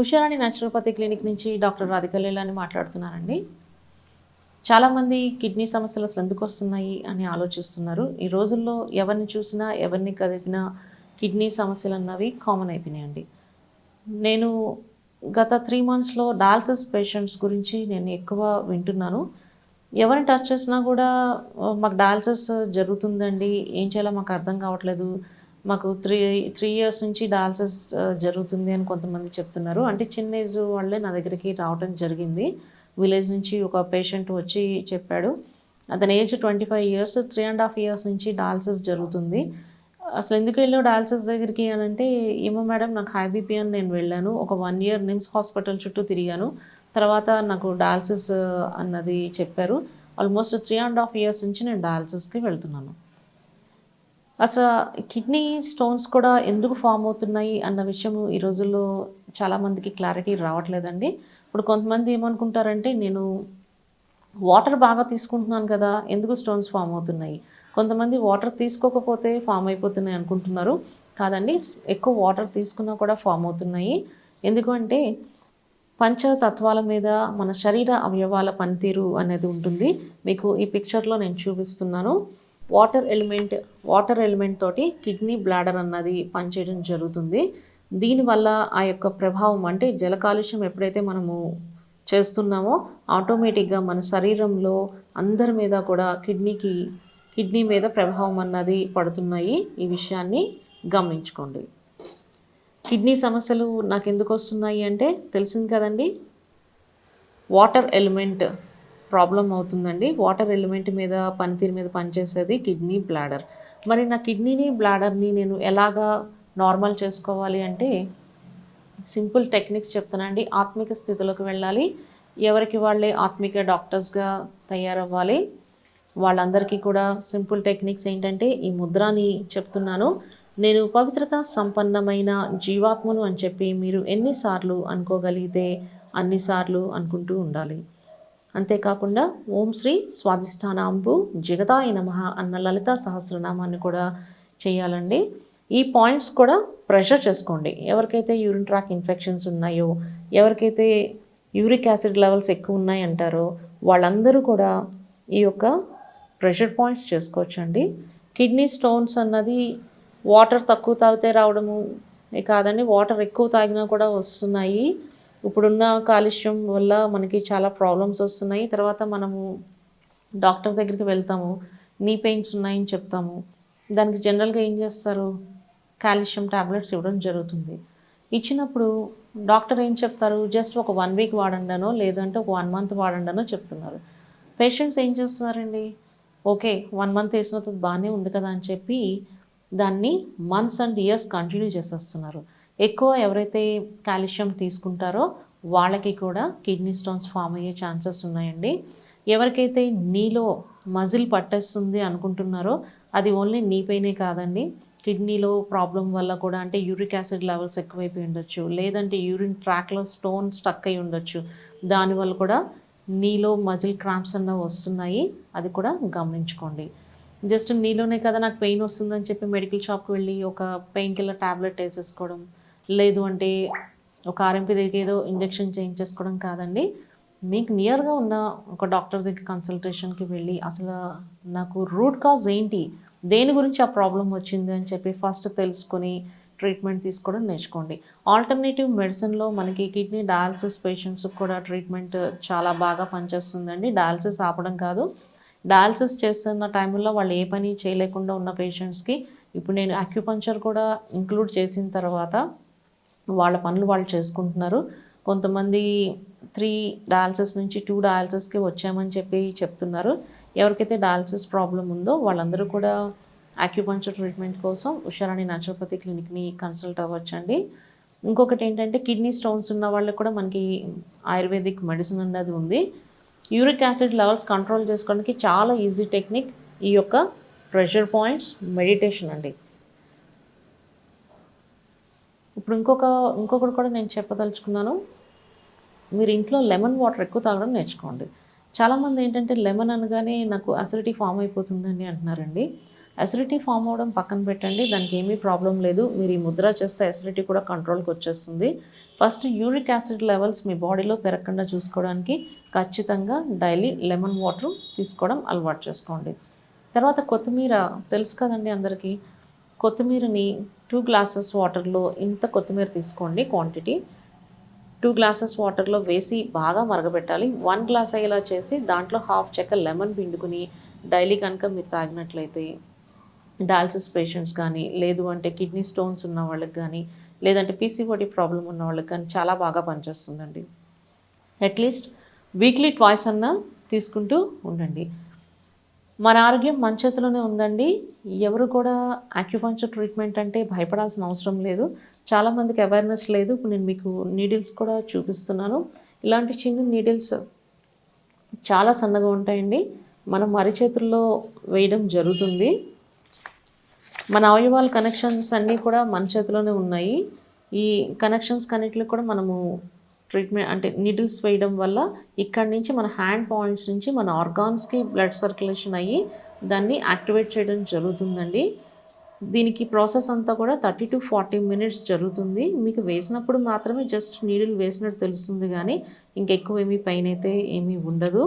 Usharani naturopathy clinic నుంచి doctor Radhika లీలాని చాలామంది కిడ్నీ సమస్యలు అసలు ఎందుకు వస్తున్నాయి అని ఆలోచిస్తున్నారు. ఈ రోజుల్లో ఎవరిని చూసినా ఎవరిని కదిపినా కిడ్నీ సమస్యలు అన్నవి కామన్ అయిపోయినాయండి. నేను గత త్రీ మంత్స్లో డాల్సస్ పేషెంట్స్ గురించి నేను ఎక్కువ వింటున్నాను. ఎవరిని టచ్ చేసినా కూడా మాకు డాల్సస్ జరుగుతుందండి ఏం చేయాలో మాకు అర్థం కావట్లేదు మాకు త్రీ త్రీ ఇయర్స్ నుంచి డాల్సస్ జరుగుతుంది అని కొంతమంది చెప్తున్నారు. అంటే చిన్న ఏజ్ వాళ్ళే నా దగ్గరికి రావడం జరిగింది. విలేజ్ నుంచి ఒక పేషెంట్ వచ్చి చెప్పాడు. అతని age twenty five years three and half years నుంచి డాల్సస్ జరుగుతుంది. అసలు ఎందుకు వెళ్ళావు డాల్సస్ దగ్గరికి అని అంటే ఏమో మేడం నాకు హై బీపీ అని నేను వెళ్ళాను. ఒక వన్ ఇయర్ నిమ్స్ హాస్పిటల్ చుట్టూ తిరిగాను. తర్వాత నాకు డాల్సిస్ అన్నది చెప్పారు. Almost three and half years నుంచి నేను డయాలసిస్కి వెళ్తున్నాను. అసలు కిడ్నీ స్టోన్స్ కూడా ఎందుకు ఫామ్ అవుతున్నాయి అన్న విషయం ఈ రోజుల్లో చాలామందికి క్లారిటీ రావట్లేదండి. ఇప్పుడు కొంతమంది ఏమనుకుంటారంటే నేను వాటర్ బాగా తీసుకుంటున్నాను కదా ఎందుకు స్టోన్స్ ఫామ్ అవుతున్నాయి? కొంతమంది వాటర్ తీసుకోకపోతే ఫామ్ అయిపోతున్నాయి అనుకుంటున్నారు. కాదండి ఎక్కువ వాటర్ తీసుకున్నా కూడా ఫామ్ అవుతున్నాయి. ఎందుకంటే పంచతత్వాల మీద మన శరీర అవయవాల పనితీరు అనేది ఉంటుంది. మీకు ఈ పిక్చర్లో నేను చూపిస్తున్నాను. వాటర్ ఎలిమెంట్ వాటర్ ఎలిమెంట్ తోటి కిడ్నీ బ్లాడర్ అన్నది పనిచేయడం జరుగుతుంది. దీనివల్ల ఆ యొక్క ప్రభావం అంటే జల కాలుష్యం ఎప్పుడైతే మనము చేస్తున్నామో ఆటోమేటిక్గా మన శరీరంలో అందరి మీద కూడా కిడ్నీకి కిడ్నీ మీద ప్రభావం అన్నది పడుతున్నాయి. ఈ విషయాన్ని గమనించుకోండి. కిడ్నీ సమస్యలు నాకు ఎందుకు వస్తున్నాయి అంటే తెలిసింది కదండి? వాటర్ ఎలిమెంట్ ప్రాబ్లం అవుతుందండి. వాటర్ ఎలిమెంట్ మీద పనితీరు మీద పనిచేసేది కిడ్నీ బ్లాడర్. మరి నా కిడ్నీని బ్లాడర్ని నేను ఎలాగా నార్మల్ చేసుకోవాలి అంటే సింపుల్ టెక్నిక్స్ చెప్తానండి ఆత్మిక స్థితిలోకి వెళ్ళాలి. ఎవరికి వాళ్ళే ఆత్మిక డాక్టర్స్గా తయారవ్వాలి. వాళ్ళందరికీ కూడా సింపుల్ టెక్నిక్స్ ఏంటంటే ఈ ముద్రాని చెప్తున్నాను. నేను పవిత్రత సంపన్నమైన జీవాత్మను అని చెప్పి మీరు ఎన్నిసార్లు అనుకోగలిగితే అన్నిసార్లు అనుకుంటూ ఉండాలి. అంతేకాకుండా ఓం శ్రీ స్వాధిష్టానాంబు జగదాయ నమ అన్న లలిత సహస్రనామాన్ని కూడా చేయాలండి. ఈ పాయింట్స్ కూడా ప్రెషర్ చేసుకోండి. ఎవరికైతే యూరిన్ ట్రాక్ ఇన్ఫెక్షన్స్ ఉన్నాయో ఎవరికైతే యూరిక్ యాసిడ్ లెవెల్స్ ఎక్కువ ఉన్నాయంటారో వాళ్ళందరూ కూడా ఈ యొక్క ప్రెషర్ పాయింట్స్ చేసుకోవచ్చండి. కిడ్నీ స్టోన్స్ అన్నది వాటర్ తక్కువ తాగితే రావడము కాదండి వాటర్ ఎక్కువ తాగినా కూడా వస్తున్నాయి. ఇప్పుడున్న కాలుష్యం వల్ల మనకి చాలా ప్రాబ్లమ్స్ వస్తున్నాయి. తర్వాత మనము డాక్టర్ దగ్గరికి వెళ్తాము. నీ పెయిన్స్ ఉన్నాయని చెప్తాము. దానికి జనరల్గా ఏం చేస్తారు? కాల్షియం టాబ్లెట్స్ ఇవ్వడం జరుగుతుంది. ఇచ్చినప్పుడు డాక్టర్ ఏం చెప్తారు? జస్ట్ ఒక వన్ వీక్ వాడండానో లేదంటే ఒక వన్ మంత్ వాడండానో చెప్తున్నారు. పేషెంట్స్ ఏం చేస్తున్నారండి? ఓకే వన్ మంత్ వేసిన తర్వాత బాగానే ఉంది కదా అని చెప్పి దాన్ని మంత్స్ అండ్ ఇయర్స్ కంటిన్యూ చేసేస్తున్నారు. ఎక్కువ ఎవరైతే కాల్షియం తీసుకుంటారో వాళ్ళకి కూడా కిడ్నీ స్టోన్స్ ఫామ్ అయ్యే ఛాన్సెస్ ఉన్నాయండి. ఎవరికైతే నీలో మజిల్ పట్టేస్తుంది అనుకుంటున్నారో అది ఓన్లీ నీ పైనే కాదండి. కిడ్నీలో ప్రాబ్లం వల్ల కూడా అంటే యూరిక్ యాసిడ్ లెవెల్స్ ఎక్కువైపోయి ఉండొచ్చు. లేదంటే యూరిన్ ట్రాక్లో స్టోన్ స్టక్ అయి ఉండొచ్చు. దానివల్ల కూడా నీలో మజిల్ క్రాంప్స్ అన్న వస్తున్నాయి. అది కూడా గమనించుకోండి. జస్ట్ నీలోనే కదా నాకు పెయిన్ వస్తుందని చెప్పి మెడికల్ షాప్కి వెళ్ళి ఒక పెయిన్ కిల్లర్ ట్యాబ్లెట్ వేసేసుకోవడం లేదు అంటే ఒక ఆర్ఎంపీ దగ్గర ఏదో ఇంజెక్షన్ చేయించేసుకోవడం కాదండి. మీకు నియర్గా ఉన్న ఒక డాక్టర్ దగ్గర కన్సల్టేషన్కి వెళ్ళి అసలు నాకు రూట్ కాజ్ ఏంటి? దేని గురించి ఆ ప్రాబ్లం వచ్చింది అని చెప్పి ఫస్ట్ తెలుసుకొని ట్రీట్మెంట్ తీసుకోవడం నేర్చుకోండి. ఆల్టర్నేటివ్ మెడిసిన్లో మనకి కిడ్నీ డయాలసిస్ పేషెంట్స్ కూడా ట్రీట్మెంట్ చాలా బాగా పనిచేస్తుందండి. డయాలసిస్ ఆపడం కాదు. డయాలసిస్ చేస్తున్న టైంలో వాళ్ళు ఏ పని చేయలేకుండా ఉన్న పేషెంట్స్కి ఇప్పుడు నేను అక్యుపంచర్ కూడా ఇంక్లూడ్ చేసిన తర్వాత వాళ్ళ పనులు వాళ్ళు చేసుకుంటున్నారు. కొంతమంది త్రీ డయాలసిస్ నుంచి టూ డయాలసిస్కి వచ్చామని చెప్పి చెప్తున్నారు. ఎవరికైతే డయాలసిస్ ప్రాబ్లం ఉందో వాళ్ళందరూ కూడా అక్యుపంచర్ ట్రీట్మెంట్ కోసం ఉషారాణి న్యాచురోపతి క్లినిక్ని కన్సల్ట్ అవ్వచ్చండి. ఇంకొకటి ఏంటంటే కిడ్నీ స్టోన్స్ ఉన్న వాళ్ళకి కూడా మనకి ఆయుర్వేదిక్ మెడిసిన్ అనేది ఉంది. యూరిక్ యాసిడ్ లెవెల్స్ కంట్రోల్ చేసుకోవడానికి చాలా ఈజీ టెక్నిక్ ఈ యొక్క ప్రెషర్ పాయింట్స్ మెడిటేషన్ అండి. ఇప్పుడు ఇంకొక ఇంకొకటి కూడా నేను చెప్పదలుచుకున్నాను. మీరు ఇంట్లో లెమన్ వాటర్ ఎక్కువ తాగడం నేర్చుకోండి. చాలామంది ఏంటంటే లెమన్ అనగానే నాకు అసిడిటీ ఫామ్ అయిపోతుందని అంటున్నారండి. అసిడిటీ ఫామ్ అవ్వడం పక్కన పెట్టండి దానికి ఏమీ ప్రాబ్లం లేదు. మీరు ఈ ముద్ర చేస్తే అసిడిటీ కూడా కంట్రోల్కి వచ్చేస్తుంది. ఫస్ట్ యూరిక్ యాసిడ్ లెవెల్స్ మీ బాడీలో పెరగకుండా చూసుకోవడానికి ఖచ్చితంగా డైలీ లెమన్ వాటర్ తీసుకోవడం అలవాటు చేసుకోండి. తర్వాత కొత్తిమీర తెలుసు కదండి అందరికీ? కొత్తిమీరని టూ గ్లాసెస్ వాటర్లో ఇంత కొత్తిమీర తీసుకోండి క్వాంటిటీ టూ గ్లాసెస్ వాటర్లో వేసి బాగా మరగబెట్టాలి. వన్ గ్లాస్ అయ్యేలా చేసి దాంట్లో హాఫ్ చెక్క లెమన్ పిండుకుని డైలీ కనుక మీరు తాగినట్లయితే డయాలసిస్ పేషెంట్స్ కానీ లేదు అంటే కిడ్నీ స్టోన్స్ ఉన్న వాళ్ళకి కానీ లేదంటే పీసీఓడి ప్రాబ్లం ఉన్న వాళ్ళకి కానీ చాలా బాగా పనిచేస్తుందండి. అట్లీస్ట్ వీక్లీ ట్వాయిస్ అన్నా తీసుకుంటూ ఉండండి. మన ఆరోగ్యం మన చేతిలోనే ఉందండి. ఎవరు కూడా ఆక్యుపంచర్ ట్రీట్మెంట్ అంటే భయపడాల్సిన అవసరం లేదు. చాలామందికి అవేర్నెస్ లేదు. ఇప్పుడు నేను మీకు నీడిల్స్ కూడా చూపిస్తున్నాను. ఇలాంటి చిన్న నీడిల్స్ చాలా సన్నగా ఉంటాయండి. మనం అరిచేతుల్లో వేయడం జరుగుతుంది. మన అవయవాల కనెక్షన్స్ అన్నీ కూడా మన చేతిలోనే ఉన్నాయి. ఈ కనెక్షన్స్ కనెక్ట్లు కూడా మనము ట్రీట్మెంట్ అంటే నీడిల్స్ వేయడం వల్ల ఇక్కడి నుంచి మన హ్యాండ్ పాయింట్స్ నుంచి మన ఆర్గాన్స్కి బ్లడ్ సర్క్యులేషన్ అయ్యి దాన్ని యాక్టివేట్ చేయడం జరుగుతుందండి. దీనికి ప్రాసెస్ అంతా కూడా థర్టీ టు ఫార్టీ మినిట్స్ జరుగుతుంది. మీకు వేసినప్పుడు మాత్రమే జస్ట్ నీడిల్ వేసినట్టు తెలుస్తుంది కానీ ఇంకెక్కువ ఏమీ పైన అయితే ఏమీ ఉండదు.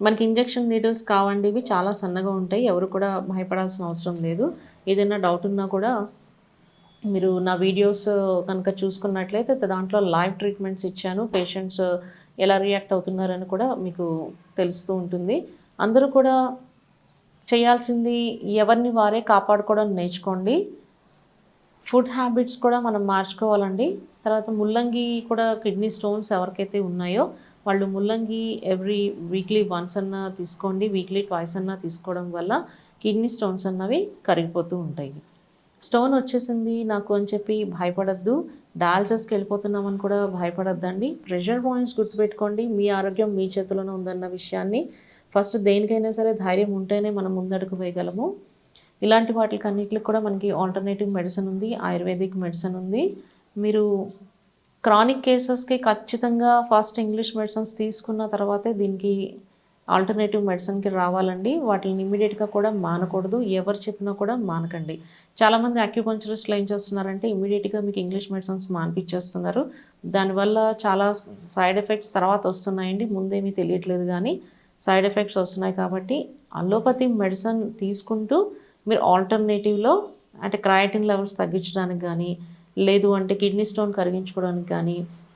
మనకి ఇంజెక్షన్ నీడిల్స్ కావండి ఇవి చాలా సన్నగా ఉంటాయి. ఎవరు కూడా భయపడాల్సిన అవసరం లేదు. ఏదైనా డౌట్ ఉన్నా కూడా మీరు నా వీడియోస్ కనుక చూసుకున్నట్లయితే దాంట్లో లైవ్ ట్రీట్మెంట్స్ ఇచ్చాను. పేషెంట్స్ ఎలా రియాక్ట్ అవుతున్నారని కూడా మీకు తెలుస్తూ ఉంటుంది. అందరూ కూడా చేయాల్సింది ఎవరిని వారే కాపాడుకోవడం నేర్చుకోండి. ఫుడ్ హ్యాబిట్స్ కూడా మనం మార్చుకోవాలండి. తర్వాత ముల్లంగి కూడా కిడ్నీ స్టోన్స్ ఎవరికైతే ఉన్నాయో వాళ్ళు ముల్లంగి ఎవ్రీ వీక్లీ వన్స్ అన్నా తీసుకోండి. వీక్లీ ట్వైస్ అన్నా తీసుకోవడం వల్ల కిడ్నీ స్టోన్స్ అన్నవి కరిగిపోతూ ఉంటాయి. స్టోన్ వచ్చేసింది నాకు అని చెప్పి భయపడద్దు. డయాలసిస్కి వెళ్ళిపోతున్నామని కూడా భయపడద్దండి. ప్రెషర్ పాయింట్స్ గుర్తుపెట్టుకోండి. మీ ఆరోగ్యం మీ చేతిలోనే ఉందన్న విషయాన్ని. ఫస్ట్ దేనికైనా సరే ధైర్యం ఉంటేనే మనం ముందడుగు వేయగలము. ఇలాంటి వాటికి అన్నిటికి కూడా మనకి ఆల్టర్నేటివ్ మెడిసిన్ ఉంది. ఆయుర్వేదిక్ మెడిసిన్ ఉంది. మీరు క్రానిక్ కేసెస్కి ఖచ్చితంగా ఫస్ట్ ఇంగ్లీష్ మెడిసిన్స్ తీసుకున్న తర్వాతే దీనికి ఆల్టర్నేటివ్ మెడిసిన్కి రావాలండి. వాటిని ఇమీడియట్గా కూడా మానకూడదు. ఎవరు చెప్పినా కూడా మానకండి. చాలామంది అక్యుపంచరిస్ట్లు ఏం చేస్తున్నారంటే ఇమీడియట్గా మీకు ఇంగ్లీష్ మెడిసిన్స్ మానిపించేస్తున్నారు. దానివల్ల చాలా సైడ్ ఎఫెక్ట్స్ తర్వాత వస్తున్నాయండి. ముందేమీ తెలియట్లేదు కానీ సైడ్ ఎఫెక్ట్స్ వస్తున్నాయి కాబట్టి అలోపతి మెడిసిన్ తీసుకుంటూ మీరు ఆల్టర్నేటివ్లో అంటే క్రయాటిన్ లెవెల్స్ తగ్గించడానికి కానీ లేదు అంటే కిడ్నీ స్టోన్ కరిగించుకోవడానికి కానీ